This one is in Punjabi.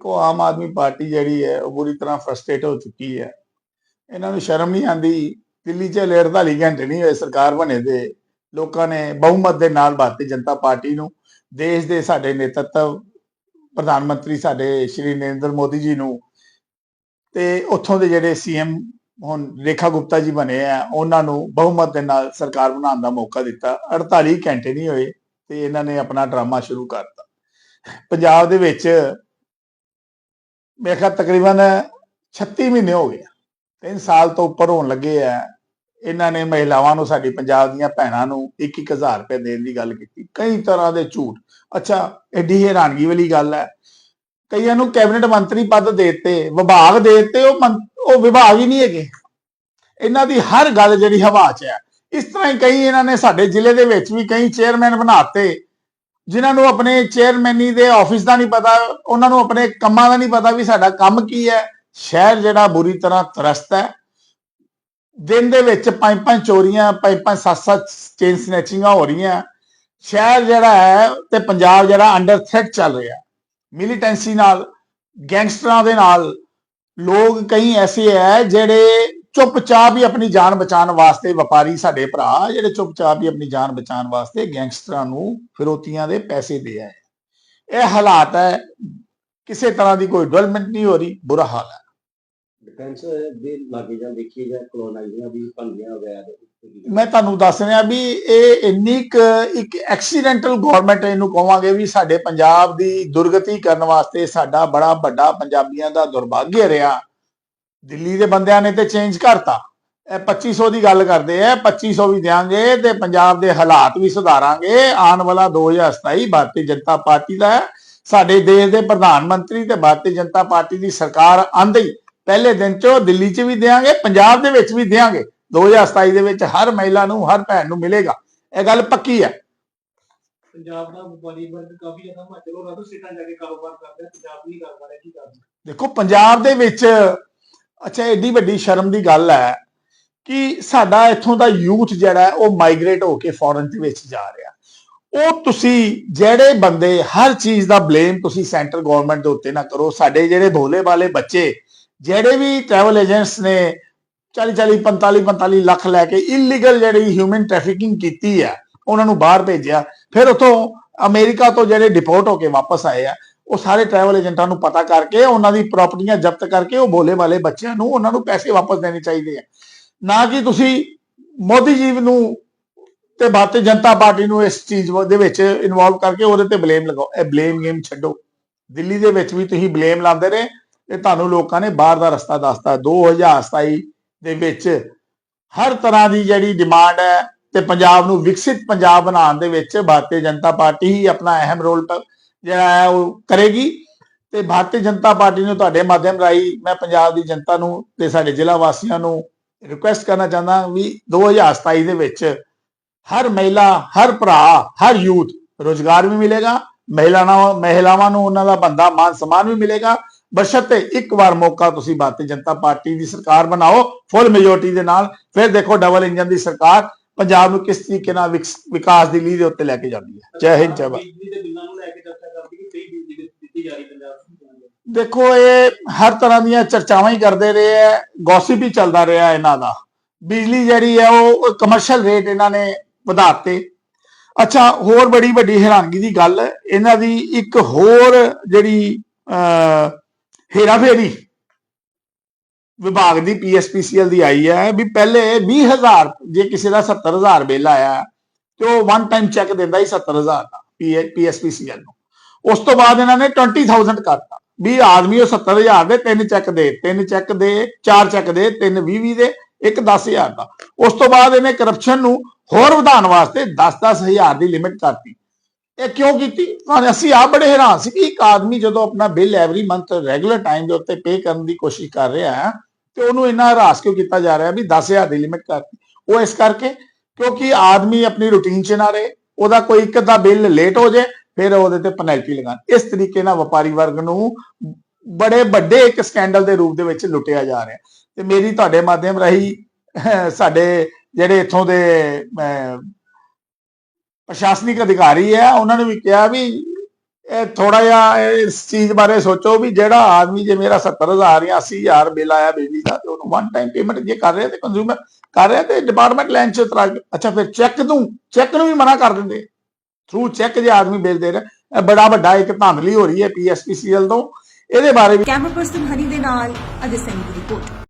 ਕੋ ਆਮ ਆਦਮੀ ਪਾਰਟੀ ਜਿਹੜੀ ਹੈ, ਉਹ ਪੂਰੀ ਤਰ੍ਹਾਂ ਫਰਸਟ੍ਰੇਟ ਹੋ ਚੁੱਕੀ ਹੈ। ਇਹਨਾਂ ਨੂੰ ਸ਼ਰਮ ਨਹੀਂ ਆਂਦੀ ਦਿੱਲੀ 'ਚ 48 ਘੰਟੇ ਨਹੀਂ ਹੋਏ ਸਰਕਾਰ ਬਣੇ ਦੇ। ਲੋਕਾਂ ਨੇ ਬਹੁਮਤ ਦੇ ਨਾਲ ਭਾਰਤੀ ਜਨਤਾ ਪਾਰਟੀ ਨੂੰ, ਦੇਸ਼ ਦੇ ਸਾਡੇ ਨੇਤਰਤਵ ਪ੍ਰਧਾਨ ਮੰਤਰੀ ਸਾਡੇ ਸ਼੍ਰੀ ਨਰਿੰਦਰ ਮੋਦੀ ਜੀ ਨੂੰ ਤੇ ਉੱਥੋਂ ਦੇ ਜਿਹੜੇ ਸੀਐਮ ਹੁਣ ਰੇਖਾ ਗੁਪਤਾ ਜੀ ਬਣੇ ਆ, ਉਹਨਾਂ ਨੂੰ ਬਹੁਮਤ ਦੇ ਨਾਲ ਸਰਕਾਰ ਬਣਾਉਣ ਦਾ ਮੌਕਾ ਦਿੱਤਾ। 48 ਘੰਟੇ ਨਹੀਂ ਹੋਏ ਤੇ ਇਹਨਾਂ ਨੇ ਆਪਣਾ ਡਰਾਮਾ ਸ਼ੁਰੂ ਕਰਤਾ। ਪੰਜਾਬ ਦੇ ਵਿੱਚ ਮੇਰੇ ਖਿਆਲ ਤਕਰੀਬਨ 36 ਮਹੀਨੇ ਹੋ ਗਏ 3 ਸਾਲ ਤੋਂ ਉੱਪਰ ਹੋਣ ਲੱਗੇ ਆ। ਇਹਨਾਂ ਨੇ ਮਹਿਲਾਵਾਂ ਨੂੰ, ਸਾਡੀ ਪੰਜਾਬ ਦੀਆਂ ਭੈਣਾਂ ਨੂੰ 1-1000 ਰੁਪਏ ਦੇਣ ਦੀ ਗੱਲ ਕੀਤੀ। ਕਈ ਤਰ੍ਹਾਂ ਦੇ ਝੂਠ। ਅੱਛਾ, ਐਡੀ ਹੈਰਾਨਗੀ ਵਾਲੀ ਗੱਲ ਹੈ। ਕਈਆਂ ਨੂੰ ਕੈਬਨਿਟ ਮੰਤਰੀ ਪਦ ਦੇ ਦਿੱਤੇ, ਵਿਭਾਗ ਦੇ ਦਿੱਤੇ, ਉਹ ਮੰ- ਉਹ ਵਿਭਾਗ ਹੀ ਨਹੀਂ ਹੈਗੇ। ਇਹਨਾਂ ਦੀ ਹਰ ਗੱਲ ਜਿਹੜੀ ਹਵਾ 'ਚ ਹੈ। ਇਸ ਤਰ੍ਹਾਂ ਹੀ ਕਈ ਇਹਨਾਂ ਨੇ ਸਾਡੇ ਜ਼ਿਲ੍ਹੇ ਦੇ ਵਿੱਚ ਵੀ ਕਈ ਚੇਅਰਮੈਨ ਬਣਾਤੇ ਜਿਨ੍ਹਾਂ ਨੂੰ ਆਪਣੇ ਚੇਅਰਮੈਨੀ ਦੇ ਆਫਿਸ ਦਾ ਨਹੀਂ ਪਤਾ, ਉਹਨਾਂ ਨੂੰ ਆਪਣੇ ਕੰਮਾਂ ਦਾ ਨਹੀਂ ਪਤਾ ਵੀ ਸਾਡਾ ਕੰਮ ਕੀ ਹੈ। ਸ਼ਹਿਰ ਜਿਹੜਾ ਬੁਰੀ ਤਰ੍ਹਾਂ ਤਰਸਤ ਹੈ। ਦਿਨ ਦੇ ਵਿੱਚ ਪੰਜ ਪੰਜ ਚੋਰੀਆਂ ਪੰਜ ਪੰਜ ਸੱਤ ਸੱਤ ਚੇਨ ਸਨੈਚਿੰਗਾਂ ਹੋ ਰਹੀਆਂ। ਸ਼ਹਿਰ ਜਿਹੜਾ ਹੈ ਤੇ ਪੰਜਾਬ ਜਿਹੜਾ ਅੰਡਰ ਥ੍ਰੈਟ ਚੱਲ ਰਿਹਾ। ਮਿਲੀਟੈਂਸੀ ਨਾਲ ਗੈਂਗਸਟਰਾਂ ਦੇ ਨਾਲ, ਲੋਕ ਕਈ ਐਸੇ ਹੈ ਜਿਹੜੇ ਚੁੱਪਚਾਪ ਹੀ ਆਪਣੀ ਜਾਨ ਬਚਾਉਣ ਵਾਸਤੇ ਵਪਾਰੀ ਸਾਡੇ ਭਰਾ ਜਿਹੜੇ ਚੁੱਪਚਾਪ ਹੀ ਆਪਣੀ ਜਾਨ ਬਚਾਉਣ ਵਾਸਤੇ ਗੈਂਗਸਟਰਾਂ ਨੂੰ ਫਿਰੋਤੀਆਂ ਦੇ ਪੈਸੇ ਦੇ ਆਏ ਇਹ ਹਾਲਾਤ ਹੈ ਕਿਸੇ ਤਰ੍ਹਾਂ ਦੀ ਕੋਈ ਡਿਵੈਲਪਮੈਂਟ ਨਹੀਂ ਹੋ ਰਹੀ ਬੁਰਾ ਹਾਲ ਹੈ। ਡਿਫੈਂਸ ਦੇ ਲਾਗੇ ਜਾਂ ਦੇਖੀਏ ਜਾਂ ਕਲੋਨਾਈਆਂ ਵੀ ਭੰਗੀਆਂ ਵਗੈਰਾ ਮੈਂ ਤੁਹਾਨੂੰ ਦੱਸ ਰਿਹਾ ਵੀ ਇਹ ਇੰਨੀ ਇੱਕ ਐਕਸੀਡੈਂਟਲ ਗਵਰਨਮੈਂਟ ਇਹਨੂੰ ਕਹਾਂਗੇ ਵੀ ਸਾਡੇ ਪੰਜਾਬ ਦੀ ਦੁਰਗਤੀ ਕਰਨ ਵਾਸਤੇ ਸਾਡਾ ਬੜਾ ਵੱਡਾ ਪੰਜਾਬੀਆਂ ਦਾ ਦੁਰਭਾਗਯ ਰਿਹਾ। ਦਿੱਲੀ ਦੇ ਬੰਦਿਆਂ ਨੇ ਤੇ ਚੇਂਜ ਕਰਤਾ। ਇਹ 2500 ਦੀ ਗੱਲ ਕਰਦੇ ਆ 2500 ਵੀ ਦਿਆਂਗੇ ਤੇ ਪੰਜਾਬ ਦੇ ਹਾਲਾਤ ਵੀ ਸੁਧਾਰਾਂਗੇ। ਆਉਣ ਵਾਲਾ 2027 ਭਾਰਤੀ ਜਨਤਾ ਪਾਰਟੀ ਦਾ ਹੈ। ਸਾਡੇ ਦੇਸ਼ ਦੇ ਪ੍ਰਧਾਨ ਮੰਤਰੀ ਤੇ ਭਾਰਤੀ ਜਨਤਾ ਪਾਰਟੀ ਦੀ ਸਰਕਾਰ ਆਂਦੇ ਹੀ ਪਹਿਲੇ ਦਿਨ ਚ ਦਿੱਲੀ ਚ ਵੀ ਦਿਆਂਗੇ ਪੰਜਾਬ ਦੇ ਵਿੱਚ ਵੀ ਦਿਆਂਗੇ। 2027 ਦੇ ਵਿੱਚ ਹਰ ਮਹਿਲਾ ਨੂੰ ਹਰ ਭੈਣ ਨੂੰ ਮਿਲੇਗਾ। ਇਹ ਗੱਲ ਪੱਕੀ ਹੈ। ਪੰਜਾਬ ਦਾ ਵਪਾਰੀ ਵਰਗ ਕਾਫੀ ਜ਼ਿਆਦਾ ਹਿਮਾਚਲ ਹੋਰਾਂ ਸਿੱਟਾਂ ਜਾ ਕੇ ਕਾਰੋਬਾਰ ਕਰਦਾ ਪੰਜਾਬ ਨਹੀਂ ਕਰ ਪਾ ਰਿਹਾ ਕੀ ਕਰਦਾ? ਦੇਖੋ ਪੰਜਾਬ ਦੇ ਵਿੱਚ ਅੱਛਾ, ਏਡੀ ਵੱਡੀ ਸ਼ਰਮ ਦੀ ਗੱਲ ਹੈ ਕਿ ਸਾਡਾ ਇੱਥੋਂ ਦਾ ਯੂਥ ਜਿਹੜਾ ਉਹ ਮਾਈਗ੍ਰੇਟ ਹੋ ਕੇ ਫੋਰਨ ਦੇ ਵਿੱਚ ਜਾ ਰਿਹਾ ਉਹ ਤੁਸੀਂ ਜਿਹੜੇ ਬੰਦੇ ਹਰ ਚੀਜ਼ ਦਾ ਬਲੇਮ ਤੁਸੀਂ ਸੈਂਟਰ ਗਵਰਨਮੈਂਟ ਦੇ ਉੱਤੇ ਨਾ ਕਰੋ, ਸਾਡੇ ਜਿਹੜੇ ਭੋਲੇ ਵਾਲੇ ਬੱਚੇ, ਜਿਹੜੇ ਵੀ ਟਰੈਵਲ ਏਜੰਟਸ ਨੇ 40 40 45 45 ਲੱਖ ਲੈ ਕੇ ਇਲੀਗਲ ਜਿਹੜੀ ਹਿਊਮਨ ਟ੍ਰੈਫਿਕਿੰਗ ਕੀਤੀ ਹੈ, ਉਹਨਾਂ ਨੂੰ ਬਾਹਰ ਭੇਜਿਆ, ਫਿਰ ਉਥੋਂ ਅਮਰੀਕਾ ਤੋਂ ਜਿਹੜੇ ਡਿਪੋਰਟ ਹੋ ਕੇ ਵਾਪਸ ਆਏ ਆ ਉਹ ਸਾਰੇ ਟਰੈਵਲ ਏਜੰਟਾਂ ਨੂੰ ਪਤਾ ਕਰਕੇ, ਉਹਨਾਂ ਦੀ ਪ੍ਰਾਪਰਟੀਆਂ ਜ਼ਬਤ ਕਰਕੇ ਉਹ ਭੋਲੇ ਵਾਲੇ ਬੱਚਿਆਂ ਨੂੰ ਉਹਨਾਂ ਨੂੰ ਪੈਸੇ ਵਾਪਸ ਦੇਣੇ ਚਾਹੀਦੇ ਆ। ਨਾ ਕਿ ਤੁਸੀਂ ਮੋਦੀ ਜੀ ਨੂੰ ਤੇ ਭਾਰਤੀ ਜਨਤਾ ਪਾਰਟੀ ਨੂੰ ਇਸ ਚੀਜ਼ ਦੇ ਵਿੱਚ ਇਨਵੋਲਵ ਕਰਕੇ ਉਹਦੇ ਤੇ ਬਲੇਮ ਲਗਾਓ। ਇਹ ਬਲੇਮ ਗੇਮ ਛੱਡੋ। ਦਿੱਲੀ ਦੇ ਵਿੱਚ ਵੀ ਤੁਸੀਂ ਬਲੇਮ ਲਾਉਂਦੇ ਰਹੇ ਤੇ ਤੁਹਾਨੂੰ ਲੋਕਾਂ ਨੇ ਬਾਹਰ ਦਾ ਰਸਤਾ ਦੱਸਤਾ। 2027 ਦੇ ਵਿੱਚ ਹਰ ਤਰ੍ਹਾਂ ਦੀ ਜਿਹੜੀ ਡਿਮਾਂਡ ਹੈ ਤੇ ਪੰਜਾਬ ਨੂੰ ਵਿਕਸਿਤ ਪੰਜਾਬ ਬਣਾਉਣ ਦੇ ਵਿੱਚ ਭਾਰਤੀ ਜਨਤਾ ਪਾਰਟੀ ਹੀ ਆਪਣਾ ਅਹਿਮ ਰੋਲ ਜਿਹੜਾ ਹੈ ਉਹ ਕਰੇਗੀ। ਤੇ ਭਾਰਤੀ ਜਨਤਾ ਪਾਰਟੀ ਨੂੰ ਤੁਹਾਡੇ ਮਾਧਿਅਮ ਰਾਹੀਂ ਮੈਂ ਪੰਜਾਬ ਦੀ ਜਨਤਾ ਨੂੰ ਤੇ ਸਾਡੇ ਜ਼ਿਲ੍ਹਾ ਵਾਸੀਆਂ ਨੂੰ ਰਿਕੁਐਸਟ ਕਰਨਾ ਚਾਹੁੰਦਾ ਵੀ 2027 ਦੇ ਵਿੱਚ ਹਰ ਮਹਿਲਾ, ਹਰ ਭਰਾ, ਹਰ ਯੂਥ ਰੋਜ਼ਗਾਰ ਵੀ ਮਿਲੇਗਾ। ਮਹਿਲਾਵਾਂ ਮਹਿਲਾਵਾਂ ਨੂੰ ਉਹਨਾਂ ਦਾ ਬੰਦਾ ਮਾਨ ਸਨਮਾਨ ਵੀ ਮਿਲੇਗਾ। ਬਸ਼ਰਤੇ ਇੱਕ ਵਾਰ ਮੌਕਾ ਤੁਸੀਂ ਭਾਰਤੀ ਜਨਤਾ ਪਾਰਟੀ ਦੀ ਸਰਕਾਰ ਬਣਾਓ ਫੁੱਲ ਮੈਜੋਰਟੀ ਦੇ ਨਾਲ। ਫਿਰ ਦੇਖੋ ਡਬਲ ਇੰਜਨ ਦੀ ਸਰਕਾਰ ਪੰਜਾਬ ਨੂੰ ਕਿਸ ਤਰੀਕੇ ਨਾਲ ਵਿਕਸ- ਵਿਕਾਸ ਦੀ ਲੀਹ ਦੇ ਉੱਤੇ ਲੈ ਕੇ ਜਾਂਦੀ ਹੈ। ਜੈ ਹਿੰਦ, ਜੈ ਭਾਰਤ। ਬਿਜਲੀ ਜਾ ਰਹੀ ਪੰਜਾਬ ਨੂੰ ਦੇਖੋ, ਇਹ ਹਰ ਤਰ੍ਹਾਂ ਦੀਆਂ ਚਰਚਾਵਾਂ ਹੀ ਕਰਦੇ ਰਹੇ ਹੈ ਗੌਸਿਪ ਹੀ ਚੱਲਦਾ ਰਿਹਾ ਇਹਨਾਂ ਦਾ। ਬਿਜਲੀ ਜਿਹੜੀ ਹੈ, ਉਹ ਕਮਰਸ਼ੀਅਲ ਰੇਟ ਇਹਨਾਂ ਨੇ ਵਧਾਤੇ। ਅੱਛਾ, ਹੋਰ ਬੜੀ ਵੱਡੀ ਹੈਰਾਨਗੀ ਦੀ ਗੱਲ, ਇਹਨਾਂ ਦੀ ਇੱਕ ਹੋਰ ਜਿਹੜੀ, ਅਹ, ਹੇਰਾਫੇਰੀ ਵਿਭਾਗ ਦੀ ਪੀਐਸਪੀਸੀਐਲ ਦੀ ਆਈ ਹੈ ਵੀ ਪਹਿਲੇ 20000 ਜੇ ਕਿਸੇ ਦਾ 70000 ਬਿੱਲ ਆਇਆ, ਤੇ ਉਹ ਵਨ ਟਾਈਮ ਚੈੱਕ ਦਿੰਦਾ ਹੀ 70000 ਦਾ ਪੀਐਸਪੀਸੀਐਲ ਨੂੰ। ਉਸ ਤੋਂ ਬਾਅਦ ਇਹਨਾਂ ਨੇ 20000 ਕਰਤਾ। ਵੀ ਆਦਮੀ ਉਹ 70000 ਦੇ, ਤਿੰਨ ਚੈੱਕ ਦੇ, ਤਿੰਨ ਚੈੱਕ ਦੇ, ਚਾਰ ਚੈੱਕ ਦੇ, ਤਿੰਨ 20 20 ਦੇ, ਇੱਕ 10000 ਦਾ। ਉਸ ਤੋਂ ਬਾਅਦ ਇਹਨੇ ਕਰਪਸ਼ਨ ਨੂੰ ਹੋਰ ਵਧਾਉਣ ਵਾਸਤੇ 10-10000 ਦੀ ਲਿਮਿਟ ਕਰਤੀ। ਇਹ ਕਿਉਂ ਕੀਤੀ? ਅਸੀਂ ਆਪ ਬੜੇ ਹੈਰਾਨ ਸੀ ਕਿ ਇੱਕ ਆਦਮੀ ਜਦੋਂ ਆਪਣਾ bill every month regular time ਦੇ ਉੱਤੇ ਪੇ ਕਰਨ ਦੀ ਕੋਸ਼ਿਸ਼ ਕਰ ਰਿਹਾ ਹੈ, ਤੇ ਉਹਨੂੰ ਇੰਨਾ ਹਰਾਸ ਕਿਉਂ ਕੀਤਾ ਜਾ ਰਿਹਾ ਵੀ 10000 ਦੀ ਲਿਮਿਟ ਕਰਤੀ। ਉਹ ਇਸ ਕਰਕੇ ਕਿਉਂਕਿ ਆਦਮੀ ਆਪਣੀ ਰੁਟੀਨ 'ਚ ਨਾ ਰਹੇ, ਉਹਦਾ ਕੋਈ ਇੱਕ ਅੱਧਾ ਬਿੱਲ ਲੇਟ ਹੋ ਜਾਏ ਫਿਰ ਉਹਦੇ ਤੇ ਪੈਨਲਟੀ ਲਗਾਉਣ। ਇਸ ਤਰੀਕੇ ਨਾਲ ਵਪਾਰੀ ਵਰਗ ਨੂੰ ਬੜੇ ਵੱਡੇ ਇੱਕ ਸਕੈਂਡਲ ਦੇ ਰੂਪ ਦੇ ਵਿੱਚ ਲੁੱਟਿਆ ਜਾ ਰਿਹਾ। ਤੇ ਮੇਰੀ ਤੁਹਾਡੇ ਮਾਧਿਅਮ ਰਾਹੀਂ, ਸਾਡੇ ਜਿਹੜੇ ਇੱਥੋਂ ਦੇ ਪ੍ਰਸ਼ਾਸਨਿਕ ਅਧਿਕਾਰੀ ਹੈ ਉਹਨਾਂ ਨੇ ਵੀ ਕਿਹਾ ਵੀ ਇਹ ਥੋੜਾ ਜਿਹਾ ਇਸ ਚੀਜ਼ ਬਾਰੇ ਸੋਚੋ ਵੀ ਜਿਹੜਾ ਆਦਮੀ ਜੇ ਮੇਰਾ 70000 ਜਾਂ 80000 ਬਿੱਲ ਆਇਆ ਬਿਜਲੀ ਦਾ ਤੇ ਉਹਨੂੰ ਵਨ ਟਾਈਮ ਪੇਮੈਂਟ ਜੇ ਕਰ ਰਿਹਾ ਤੇ ਕੰਜ਼ਿਊਮਰ ਕਰ ਰਿਹਾ ਤੇ ਡਿਪਾਰਟਮੈਂਟ ਲੈਣ ਚ ਅੱਛਾ, ਫਿਰ ਚੈੱਕ ਨੂੰ ਚੈੱਕ ਨੂੰ ਵੀ ਮਨਾ ਕਰ ਦਿੰਦੇ। ਥਰੂ ਚੈੱਕ ਜੇ ਆਦਮੀ ਬਿੱਲ ਦੇ ਇਹ ਬੜਾ ਵੱਡਾ ਇੱਕ ਧਾਂਦਲੀ ਹੋ ਰਹੀ ਹੈ ਪੀਐਸਪੀਸੀਐਲ ਤੋਂ। ਇਹਦੇ ਬਾਰੇ ਵੀ ਕੈਮਰਾ ਪਰਸਨ ਹਨੀ ਦੇ ਨਾਲ, ਅਜੇ ਸਿੰਘ ਦੀ ਰਿਪੋਰਟ